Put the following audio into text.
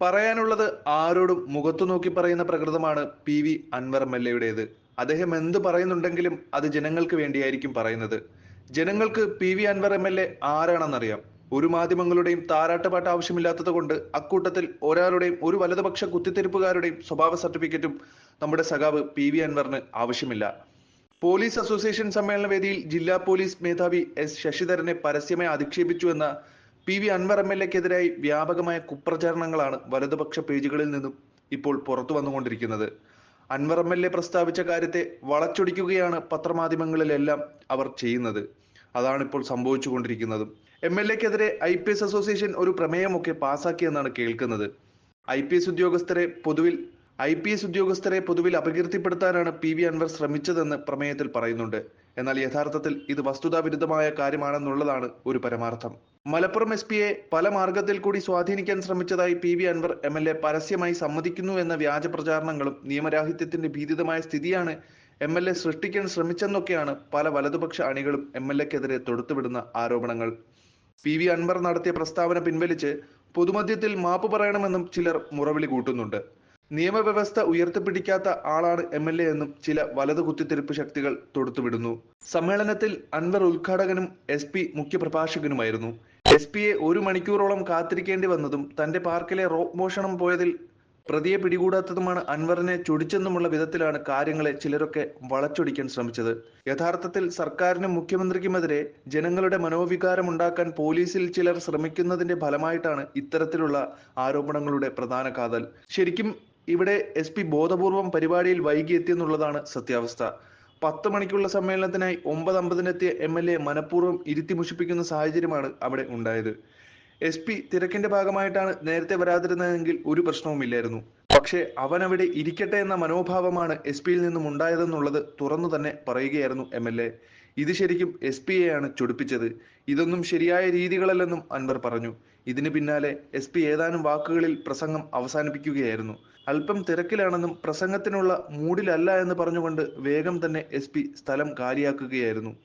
പറയാനുള്ളത് ആരോടും മുഖത്തു നോക്കി പറയുന്ന പ്രകൃതമാണ് P V Anvar M L എയുടേത്. അദ്ദേഹം എന്ത് പറയുന്നുണ്ടെങ്കിലും അത് ജനങ്ങൾക്ക് വേണ്ടിയായിരിക്കും പറയുന്നത്. ജനങ്ങൾക്ക് P V Anvar M L A ആരാണെന്നറിയാം. ഒരു മാധ്യമങ്ങളുടെയും താരാട്ടുപാട്ട് ആവശ്യമില്ലാത്തത് കൊണ്ട് അക്കൂട്ടത്തിൽ ഒരാളുടെയും ഒരു വലതുപക്ഷ കുത്തിത്തിരിപ്പുകാരുടെയും സ്വഭാവ സർട്ടിഫിക്കറ്റും നമ്മുടെ സഖാവ് പി വി അൻവറിന് ആവശ്യമില്ല. പോലീസ് അസോസിയേഷൻ സമ്മേളന വേദിയിൽ ജില്ലാ പോലീസ് മേധാവി എസ് ശശിധരനെ പരസ്യമായി അധിക്ഷേപിച്ചു എന്ന P V Anvar M L എക്കെതിരായി വ്യാപകമായ കുപ്രചാരണങ്ങളാണ് വലതുപക്ഷ പേജുകളിൽ നിന്നും ഇപ്പോൾ പുറത്തു വന്നുകൊണ്ടിരിക്കുന്നത്. അൻവർ എം എൽ എ പ്രസ്താവിച്ച കാര്യത്തെ വളച്ചൊടിക്കുകയാണ് പത്രമാധ്യമങ്ങളിലെല്ലാം അവർ ചെയ്യുന്നത്. അതാണ് ഇപ്പോൾ സംഭവിച്ചുകൊണ്ടിരിക്കുന്നതും. എം എൽ എക്കെതിരെ ഐ പി എസ് അസോസിയേഷൻ ഒരു പ്രമേയമൊക്കെ പാസാക്കിയെന്നാണ് കേൾക്കുന്നത്. ഐ പി എസ് ഉദ്യോഗസ്ഥരെ പൊതുവിൽ ഐ പി എസ് ഉദ്യോഗസ്ഥരെ പൊതുവിൽ അപകീർത്തിപ്പെടുത്താനാണ് പി വി അൻവർ ശ്രമിച്ചതെന്ന് പ്രമേയത്തിൽ പറയുന്നുണ്ട്. എന്നാൽ യഥാർത്ഥത്തിൽ ഇത് വസ്തുതാ വിരുദ്ധമായ കാര്യമാണെന്നുള്ളതാണ് ഒരു പരമാർത്ഥം. മലപ്പുറം എസ് പിയെ പല മാർഗത്തിൽ കൂടി സ്വാധീനിക്കാൻ ശ്രമിച്ചതായി P V Anvar M L A പരസ്യമായി സമ്മതിക്കുന്നു എന്ന വ്യാജ പ്രചാരണങ്ങളും നിയമരാഹിത്യത്തിന്റെ ഭീതിതമായ സ്ഥിതിയാണ് എം എൽ എ സൃഷ്ടിക്കാൻ ശ്രമിച്ചെന്നൊക്കെയാണ് പല വലതുപക്ഷ അണികളും എം എൽ എക്കെതിരെ തൊടുത്തുവിടുന്ന ആരോപണങ്ങൾ. പി വി അൻവർ നടത്തിയ പ്രസ്താവന പിൻവലിച്ച് പൊതുമധ്യത്തിൽ മാപ്പ് പറയണമെന്നും ചിലർ മുറവിളി കൂട്ടുന്നുണ്ട്. നിയമവ്യവസ്ഥ ഉയർത്തിപ്പിടിക്കാത്ത ആളാണ് എം എൽ എ എന്നും ചില വലതു കുത്തിത്തിരിപ്പ് ശക്തികൾ തൊടുത്തുവിടുന്നു. സമ്മേളനത്തിൽ അൻവർ ഉദ്ഘാടകനും എസ് പി മുഖ്യപ്രഭാഷകനുമായിരുന്നു. എസ് പിയെ ഒരു മണിക്കൂറോളം കാത്തിരിക്കേണ്ടി വന്നതും തന്റെ പാർക്കിലെ റോക്ക് മോഷണം പോയതിൽ പ്രതിയെ പിടികൂടാത്തതുമാണ് അൻവറിനെ ചൊടിച്ചെന്നുമുള്ള വിധത്തിലാണ് കാര്യങ്ങളെ ചിലരൊക്കെ വളച്ചൊടിക്കാൻ ശ്രമിച്ചത്. യഥാർത്ഥത്തിൽ സർക്കാരിനും മുഖ്യമന്ത്രിക്കുമെതിരെ ജനങ്ങളുടെ മനോവികാരം ഉണ്ടാക്കാൻ പോലീസിൽ ചിലർ ശ്രമിക്കുന്നതിന്റെ ഫലമായിട്ടാണ് ഇത്തരത്തിലുള്ള ആരോപണങ്ങളുടെ പ്രധാന കാതൽ. ശരിക്കും ഇവിടെ എസ് പി ബോധപൂർവം പരിപാടിയിൽ വൈകിയെത്തിയെന്നുള്ളതാണ് സത്യാവസ്ഥ. പത്ത് മണിക്കുള്ള സമ്മേളനത്തിനായി ഒമ്പത് അമ്പതിനെത്തിയ എം എൽ എ മനഃപൂർവം ഇരുത്തി മുഷിപ്പിക്കുന്ന സാഹചര്യമാണ് അവിടെ ഉണ്ടായത്. എസ് പി തിരക്കിന്റെ ഭാഗമായിട്ടാണ് നേരത്തെ വരാതിരുന്നതെങ്കിൽ ഒരു പ്രശ്നവുമില്ലായിരുന്നു പക്ഷേ അവൻ അവിടെ ഇരിക്കട്ടെ എന്ന മനോഭാവമാണ് എസ് പിയിൽ നിന്നും ഉണ്ടായതെന്നുള്ളത് തുറന്നു തന്നെ പറയുകയായിരുന്നു എം എൽ എ ഇത് ശരിക്കും എസ് പിയെയാണ് ചൊടിപ്പിച്ചത്. ഇതൊന്നും ശരിയായ രീതികളല്ലെന്നും അൻവർ പറഞ്ഞു. ഇതിന് പിന്നാലെ എസ് പി ഏതാനും വാക്കുകളിൽ പ്രസംഗം അവസാനിപ്പിക്കുകയായിരുന്നു. അല്പം തിരക്കിലാണെന്നും പ്രസംഗത്തിനുള്ള മൂഡിലല്ല എന്ന് പറഞ്ഞുകൊണ്ട് വേഗം തന്നെ എസ് സ്ഥലം കാലിയാക്കുകയായിരുന്നു.